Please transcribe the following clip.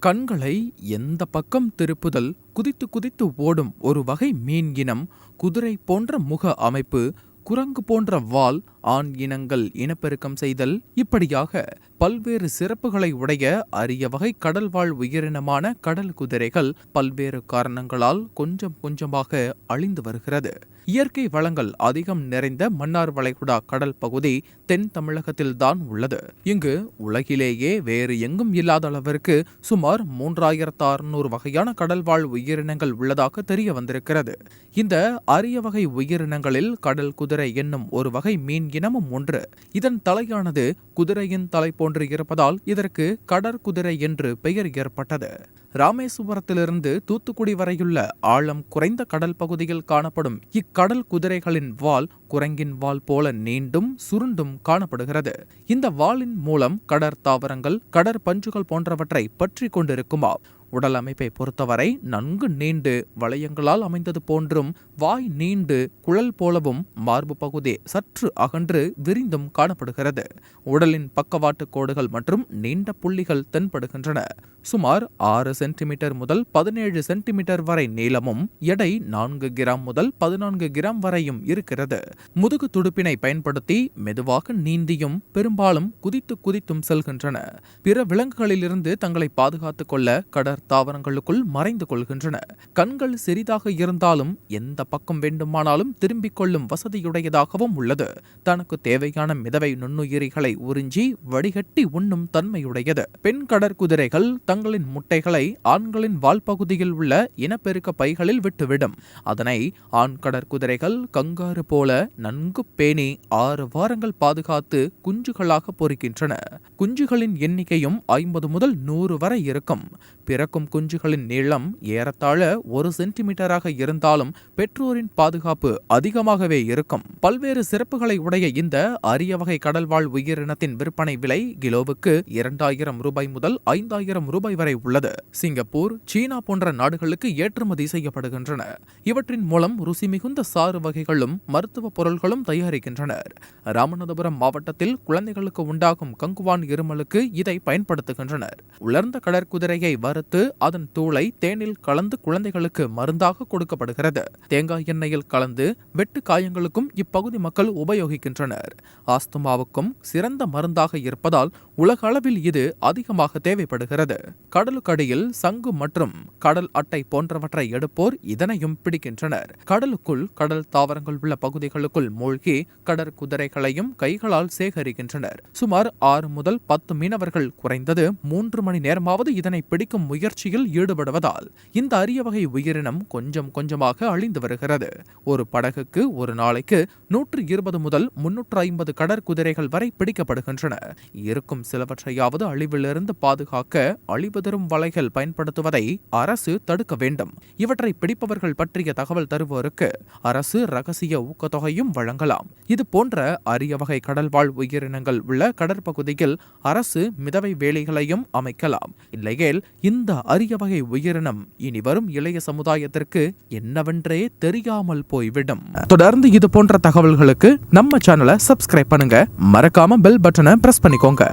கண்களை எந்த பக்கம் திருப்புதல் குதித்து குதித்து ஓடும் ஒரு வகை மீன் இனம் குதிரை போன்ற முக அமைப்பு குரங்கு போன்ற வால் ஆண் இனங்கள் இனப்பெருக்கம் செய்தல் இப்படியாக பல்வேறு சிறப்புகளை உடைய அரிய வகை கடல்வாழ் உயிரினமான கடல் குதிரைகள் பல்வேறு காரணங்களால் கொஞ்சம் கொஞ்சமாக அழிந்து வருகிறது. இயற்கை வளங்கள் அதிகம் நிறைந்த மன்னார் வளைகுடா கடல் பகுதி தென் தமிழகத்தில்தான் உள்ளது. இங்கு உலகிலேயே வேறு எங்கும் இல்லாத அளவிற்கு சுமார் மூன்றாயிரத்து அறுநூறு வகையான கடல்வாழ் உயிரினங்கள் உள்ளதாக தெரிய வந்திருக்கிறது. இந்த அரிய வகை உயிரினங்களில் கடல் குதிரை குதிரை என்னும் ஒரு வகை மீன் இனமும் ஒன்று. இதன் தலையானது குதிரையின் தலை போன்று இருப்பதால் இதற்கு கடற்குதிரை என்று பெயர் ஏற்பட்டது. ராமேஸ்வரத்திலிருந்து தூத்துக்குடி வரையுள்ள ஆழம் குறைந்த கடல் பகுதியில் காணப்படும் இக்கடல் குதிரைகளின் வால் குரங்கின் வால் போல நீண்டும் சுருண்டும் காணப்படுகிறது. இந்த வாளின் மூலம் கடற் தாவரங்கள் கடற்பஞ்சுகள் போன்றவற்றை பற்றி கொண்டிருக்குமா உடல் அமைப்பை பொறுத்தவரை நன்கு நீண்டு வளையங்களால் அமைந்தது போன்றும் வாய் நீண்டு குழல் போலவும் மார்பு பகுதி சற்று அகன்று விரிந்தும் காணப்படுகிறது. உடலின் பக்கவாட்டு கோடுகள் மற்றும் நீண்ட புள்ளிகள் தென்படுகின்றன. சுமார் ஆறு சென்டிமீட்டர் முதல் பதினேழு சென்டிமீட்டர் வரை நீளமும் எடை நான்கு கிராம் முதல் பதினான்கு கிராம் வரையும் இருக்கிறது. முதுகு துடுப்பினை பயன்படுத்தி மெதுவாக நீந்தியும் பெரும்பாலும் குதித்து குதித்தும் செல்கின்றன. பிற விலங்குகளிலிருந்து தங்களை பாதுகாத்துக் கொள்ள கடற் தாவரங்களுக்குள் மறைந்து கொள்கின்றன கண்கள் சிறிதாக இருந்தாலும் எந்த பக்கம் வேண்டுமானாலும் திரும்பிக் கொள்ளும் வசதியுடையதாகவும் உள்ளது. தனக்கு தேவையான மிதவை நுண்ணுயிரிகளை உறிஞ்சி வடிகட்டி உண்ணும் தன்மையுடையது. பெண் கடற்குதிரைகள் தங்களின் முட்டைகளை ஆண்களின் வால்பகுதியில் உள்ள இனப்பெருக்க பைகளில் விட்டுவிடும். அதனை ஆண் கடற்குதிரைகள் கங்காரு போல நன்கு பேணி ஆறு வாரங்கள் பாதுகாத்து குஞ்சுகளாக பொறிக்கின்றன. குஞ்சுகளின் எண்ணிக்கையும் ஐம்பது முதல் நூறு வரை இருக்கும். பிறக்கும் குஞ்சுகளின் நீளம் ஏறத்தாழ ஒரு சென்டிமீட்டராக இருந்தாலும் பெற்றோரின் பாதுகாப்பு அதிகமாகவே இருக்கும். பல்வேறு சிறப்புகளை உடைய இந்த அரிய வகை கடல்வாழ் உயிரினத்தின் விற்பனை விலை கிலோவுக்கு இரண்டாயிரம் ரூபாய் முதல் ஐந்தாயிரம் ரூபாய் வரை உள்ளது. சிங்கப்பூர் சீனா போன்ற நாடுகளுக்கு ஏற்றுமதி செய்யப்படுகின்றன. இவற்றின் மூலம் ருசி மிகுந்த சாறு வகைகளும் மருத்துவ பொருள்களும் தயாரிக்கின்றனர். ராமநாதபுரம் மாவட்டத்தில் குழந்தைகளுக்கு உண்டாகும் கங்குவான் இருமலுக்கு இதை பயன்படுத்துகின்றனர். உலர்ந்த கடற்குதிரையை வறுத்து அதன் தூளை தேனில் கலந்து குழந்தைகளுக்கு மருந்தாக கொடுக்கப்படுகிறது. தேங்காய் எண்ணெயில் கலந்து வெட்டு காயங்களுக்கும் இப்பகுதி மக்கள் உபயோகிக்கின்றனர். ஆஸ்துமாவுக்கும் சிறந்த மருந்தாக இருப்பதால் உலக அளவில் இது அதிகமாக தேவைப்படுகிறது. கடலுக்கடியில் சங்கு மற்றும் கடல் அட்டை போன்றவற்றை எடுப்போர் இதனையும் பிடிக்கின்றனர். கடலுக்குள் கடல் தாவரங்கள் உள்ள பகுதிகளுக்குள் மூழ்கி கடற்குதிரைகளையும் கைகளால் சேகரிக்கின்றனர். சுமார் ஆறு முதல் பத்து மீனவர்கள் குறைந்தது மூன்று மணி நேரமாவது இதனை பிடிக்கும் முயற்சியில் ஈடுபடுவதால் இந்த அரிய வகை உயிரினம் கொஞ்சம் கொஞ்சமாக அழிந்து வருகிறது. ஒரு படகுக்கு ஒரு நாளைக்கு நூற்று இருபது முதல் முன்னூற்று ஐம்பது கடற்குதிரைகள் வரை பிடிக்கப்படுகின்றன. இருக்கும் சிலவற்றையாவது அழிவிலிருந்து பாதுகாக்க அழிவு தரும் வலைகள் பயன்படுத்துவதை அரசு தடுக்க வேண்டும். இவற்றை பிடிப்பவர்கள் பற்றிய தகவல் தருவோருக்கு அரசு ரகசிய ஊக்கத்தொகையும் வழங்கலாம். இது போன்ற அரிய வகை கடல்வாழ் உயிரினங்கள் உள்ள கடற்பகுதியில் அரசு மிதவை வேலைகளையும் அமைக்கலாம். இல்லையேல் இந்த அரிய வகை உயிரினம் இனி வரும் இளைய சமுதாயத்திற்கு என்னவென்றே தெரியாமல் போய்விடும். தொடர்ந்து இது போன்ற தகவல்களுக்கு நம்ம சேனலை சப்ஸ்கிரைப் பண்ணுங்க. மறக்காம பெல் பட்டனை பிரஸ் பண்ணிக்கோங்க.